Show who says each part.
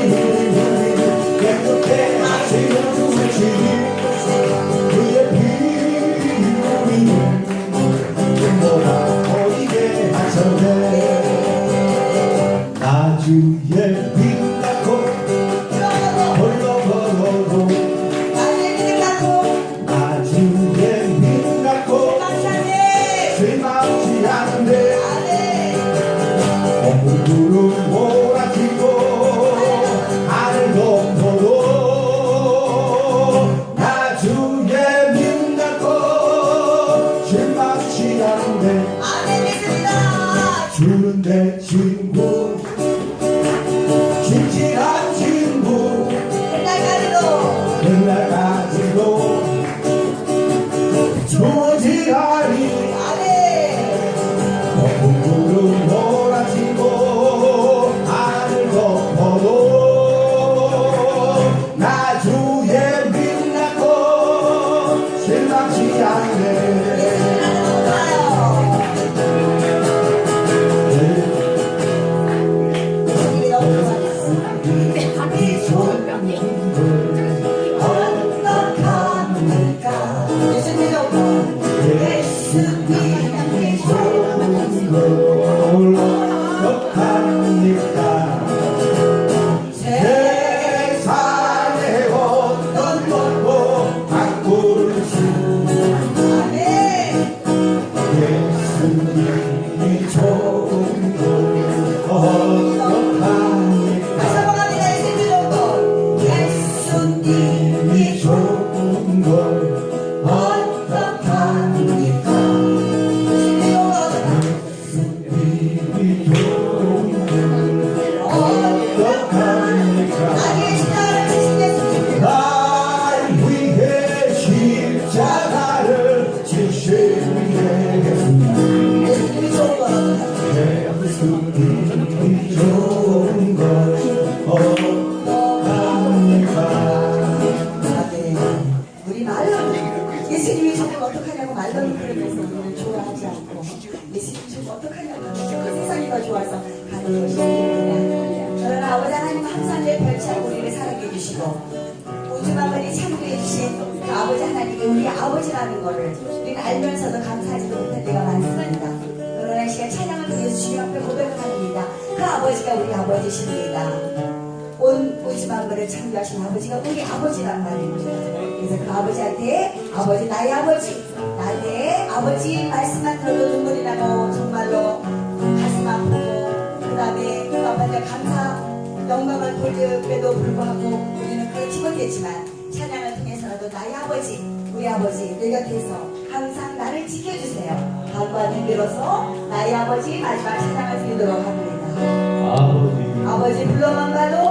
Speaker 1: 깨 않은데 주는 내 걸 어떡합니까 세상에 어떤 것도 바꿀 수 예수님이 좋은 걸 어떡합니까? 예수님이 좋은 걸
Speaker 2: 예수님이 좋으면 어떡하냐고 말로는 그러면서 우리는 좋아하지 않고 예수님이 좋으면 어떡하냐고 그 세상이 더 좋아서 가는 것이 아니라 그러나 아버지 하나님은 항상 내 별치하고 우리를 사랑해 주시고 우주만물이 창조해 주신 그 아버지 하나님이 우리 아버지라는 거를 우리는 알면서도 감사하지도 못할 때가 많습니다. 그러나 이 시간 찬양을 통해서 주님 앞에 고백을 합니다. 그 아버지가 우리 아버지십니다. 온 우주 만물을 창조하신 아버지가 우리 아버지란 말입니다. 그래서 그 아버지한테 아버지 나의 아버지 나의 아버지 말씀만 들어도 눈물이 나고 정말로 가슴 아프고 그 다음에 그 아버지가 감사 영광을 돌림에도 불구하고 우리는 그렇지 못했지만 찬양을 통해서라도 나의 아버지 우리 아버지 내 곁에서 항상 나를 지켜주세요. 간과 눈비로서 나의 아버지 마지막 찬양을 드리도록 합니다.
Speaker 1: 아버지
Speaker 2: 아버지 불러만 가도